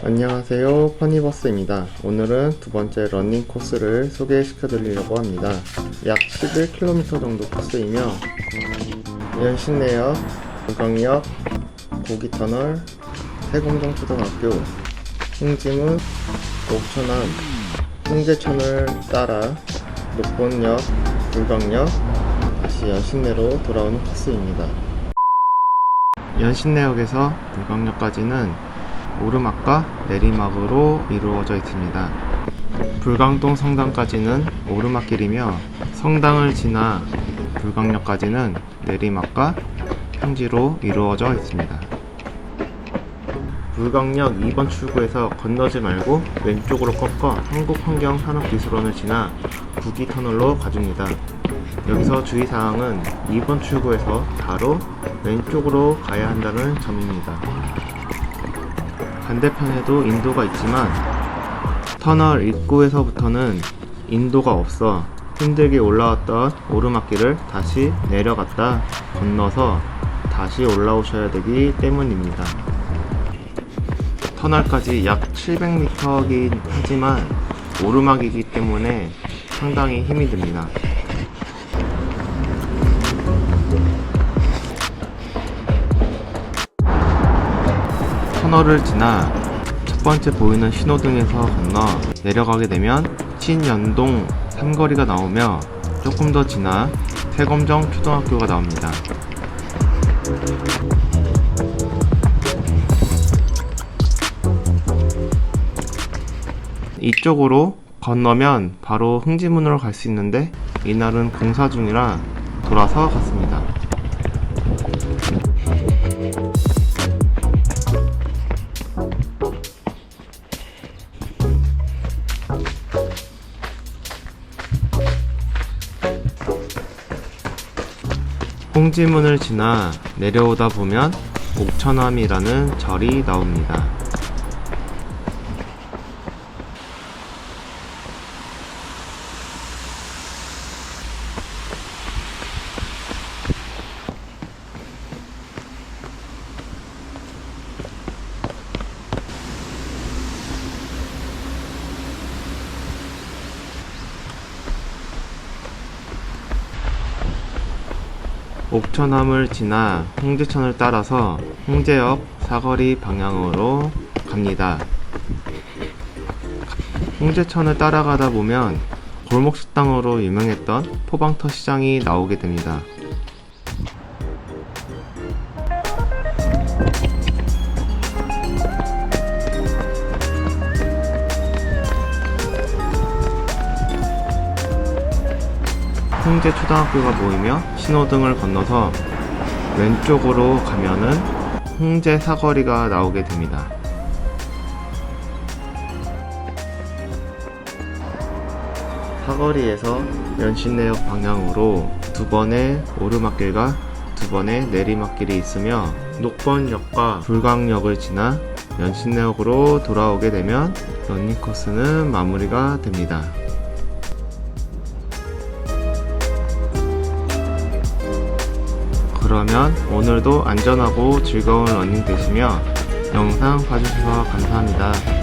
안녕하세요. 퍼니버스입니다. 오늘은 두 번째 러닝 코스를 소개시켜 드리려고 합니다. 약 11km 정도 코스이며 연신내역, 불광역, 고기터널, 세공정초등학교, 홍지문, 옥천암, 홍제천을 따라 녹본역, 불광역, 다시 연신내로 돌아오는 코스입니다. 연신내역에서 불광역까지는 오르막과 내리막으로 이루어져 있습니다. 불광동 성당까지는 오르막길이며 성당을 지나 불광역까지는 내리막과 평지로 이루어져 있습니다. 불광역 2번 출구에서 건너지 말고 왼쪽으로 꺾어 한국환경산업기술원을 지나 구기터널로 가줍니다. 여기서 주의사항은 2번 출구에서 바로 왼쪽으로 가야 한다는 점입니다. 반대편에도 인도가 있지만 터널 입구에서부터는 인도가 없어 힘들게 올라왔던 오르막길을 다시 내려갔다 건너서 다시 올라오셔야 되기 때문입니다. 터널까지 약 700m이긴 하지만 오르막이기 때문에 상당히 힘이 듭니다. 터널을 지나 첫 번째 보이는 신호등에서 건너 내려가게 되면 신연동 삼거리가 나오며 조금 더 지나 태검정 초등학교가 나옵니다. 이쪽으로 건너면 바로 흥지문으로 갈 수 있는데 이날은 공사 중이라 돌아서 갔습니다. 홍지문을 지나 내려오다 보면 옥천암이라는 절이 나옵니다. 옥천암을 지나 홍제천을 따라서 홍제역 사거리 방향으로 갑니다. 홍제천을 따라가다 보면 골목 식당으로 유명했던 포방터 시장이 나오게 됩니다. 홍제 초등학교가 보이며 신호등을 건너서 왼쪽으로 가면은 홍제 사거리가 나오게 됩니다. 사거리에서 연신내역 방향으로 두 번의 오르막길과 두 번의 내리막길이 있으며 녹번역과 불광역을 지나 연신내역으로 돌아오게 되면 런닝코스는 마무리가 됩니다. 그러면 오늘도 안전하고 즐거운 러닝 되시며 영상 봐주셔서 감사합니다.